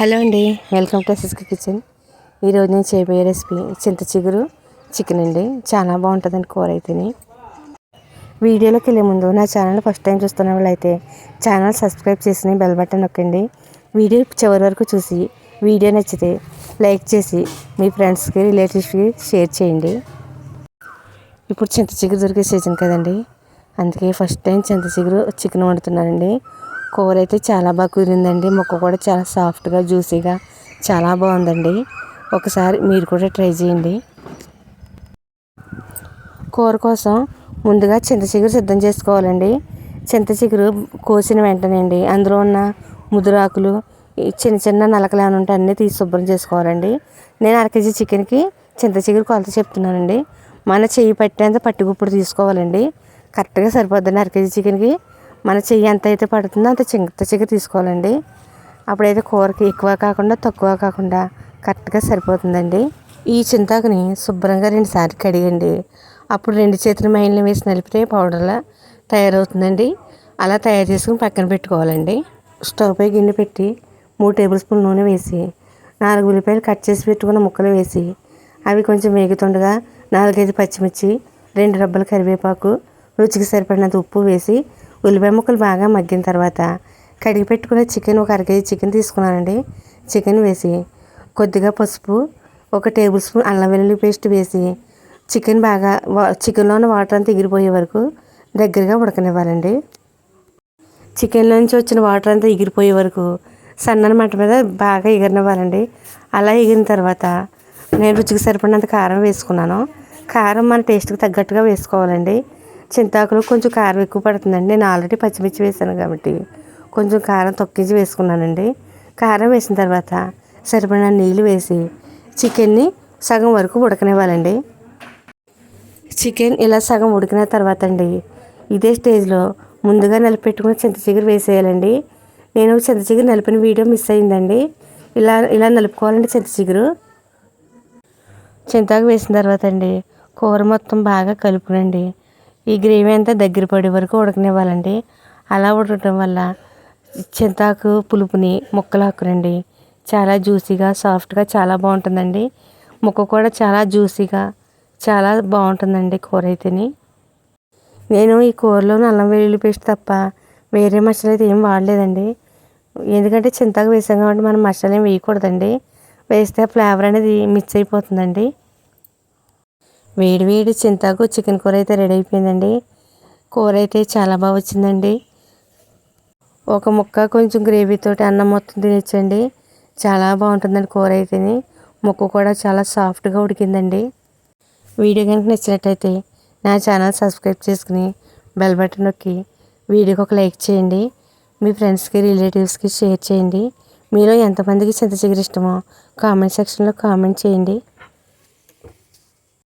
Hello అండి welcome to సిస్కి kitchen. ఈరోజు నేను చేయబోయే రెసిపీ చింత చిగురు చికెన్ అండి. చాలా బాగుంటుందండి కూర అయితేని. వీడియోలోకి వెళ్ళే ముందు నా ఛానల్ ఫస్ట్ టైం చూస్తున్న వాళ్ళైతే ఛానల్ సబ్స్క్రైబ్ చేసి బెల్ బటన్ నొక్కండి. వీడియో చివరి వరకు చూసి వీడియో నచ్చితే లైక్ చేసి మీ ఫ్రెండ్స్కి రిలేటివ్స్కి షేర్ చేయండి. ఇప్పుడు చింత చిగురు దొరికే సీజన్ కదండి. అందుకే ఫస్ట్ టైం చింత చిగురు చికెన్ వండుతున్నానండి. కూర అయితే చాలా బాగా కుదిరిందండి. ముక్క కూడా చాలా సాఫ్ట్గా జ్యూసీగా చాలా బాగుందండి. ఒకసారి మీరు కూడా ట్రై చేయండి. కూర కోసం ముందుగా చింత చిగురు సిద్ధం చేసుకోవాలండి. చింత చిగురు కోసిన వెంటనే అండి అందులో ఉన్న ముదురాకులు చిన్న చిన్న నలకలు ఏమైనా ఉంటే అన్నీ తీసి శుభ్రం చేసుకోవాలండి. నేను అర కేజీ చికెన్కి చింత చిగురు కొలత చెప్తున్నానండి. మన చెయ్యి పట్టేంత పట్టుగుప్పుడు తీసుకోవాలండి. కరెక్ట్గా సరిపోద్దండి అర కేజీ చికెన్కి. మన చెయ్యి ఎంత అయితే పడుతుందో అంత చింత చిగ తీసుకోవాలండి. అప్పుడైతే కూరకి ఎక్కువ కాకుండా తక్కువ కాకుండా కరెక్ట్గా సరిపోతుందండి. ఈ చింతాకుని శుభ్రంగా రెండుసార్లు కడిగండి. అప్పుడు రెండు చేతుల మైన్లు వేసి నలిపితే పౌడర్లా తయారవుతుందండి. అలా తయారు చేసుకుని పక్కన పెట్టుకోవాలండి. స్టవ్ పై గిన్నె పెట్టి మూడు టేబుల్ స్పూన్ నూనె వేసి నాలుగు ఉల్లిపాయలు కట్ చేసి పెట్టుకున్న ముక్కలు వేసి అవి కొంచెం వేగుతుండగా నాలుగైదు పచ్చిమిర్చి రెండు రబ్బల కరివేపాకు రుచికి సరిపడినంత ఉప్పు వేసి ఉల్లిపాయ ముక్కలు బాగా మగ్గిన తర్వాత కడిగి పెట్టుకున్న చికెన్ ఒక అరకేజీ చికెన్ తీసుకున్నానండి. చికెన్ వేసి కొద్దిగా పసుపు ఒక టేబుల్ స్పూన్ అల్లం వెల్లుల్లి పేస్ట్ వేసి చికెన్ బాగా చికెన్లో ఉన్న వాటర్ అంతా ఎగిరిపోయే వరకు దగ్గరగా ఉడకనివ్వాలండి. చికెన్లోంచి వచ్చిన వాటర్ అంతా ఎగిరిపోయే వరకు సన్నని మంట మీద బాగా ఎగిరినివ్వాలండి. అలా ఎగిరిన తర్వాత నేను రుచికి సరిపడినంత కారం వేసుకున్నాను. కారం మన టేస్ట్కి తగ్గట్టుగా వేసుకోవాలండి. చింతాకులు కొంచెం కారం ఎక్కువ పడుతుందండి. నేను ఆల్రెడీ పచ్చిమిర్చి వేసాను కాబట్టి కొంచెం కారం తొక్కించి వేసుకున్నానండి. కారం వేసిన తర్వాత సరిపడిన నీళ్ళు వేసి చికెన్ని సగం వరకు ఉడకనివ్వాలండి. చికెన్ ఇలా సగం ఉడికిన తర్వాత అండి ఇదే స్టేజ్లో ముందుగా నిలబెట్టుకుని చింత చిగురు వేసేయాలండి. నేను చింత చిగురు నలిపిన వీడియో మిస్ అయిందండి. ఇలా ఇలా నలుపుకోవాలండి చింత చిగురు. చింతాకు వేసిన తర్వాత అండి కూర మొత్తం బాగా కలుపునండి ఈ గ్రేవీ అంతా దగ్గర పడే వరకు ఉడకనివ్వాలండి. అలా ఉడకటం వల్ల చింతాకు పులుపుని ముక్కలు హక్కునండి చాలా జ్యూసీగా సాఫ్ట్గా చాలా బాగుంటుందండి. ముక్క కూడా చాలా జ్యూసీగా చాలా బాగుంటుందండి కూర అయితేని. నేను ఈ కూరలో అల్లం వెల్లుల్లి పేస్ట్ తప్ప వేరే మసాలా అయితే ఏం వాడలేదండి. ఎందుకంటే చింతాకు వేసాం కాబట్టి మనం మసాలా ఏం వేయకూడదండి. వేస్తే ఫ్లేవర్ అనేది మిక్స్ అయిపోతుందండి. వేడి వేడి చింతాకు చికెన్ కూర అయితే రెడీ అయిపోయిందండి. కూర అయితే చాలా బాగా వచ్చిందండి. ఒక ముక్క కొంచెం గ్రేవీతో అన్నం మొత్తం తినచ్చండి చాలా బాగుంటుందండి కూర అయితేని. ముక్క కూడా చాలా సాఫ్ట్గా ఉడికిందండి. వీడియో కనుక నచ్చినట్టయితే నా ఛానల్ సబ్స్క్రైబ్ చేసుకుని బెల్ బటన్ నొక్కి వీడియోకి ఒక లైక్ చేయండి. మీ ఫ్రెండ్స్కి రిలేటివ్స్కి షేర్ చేయండి. మీలో ఎంతమందికి చింత చిగురు ఇష్టమో కామెంట్ సెక్షన్లో కామెంట్ చేయండి.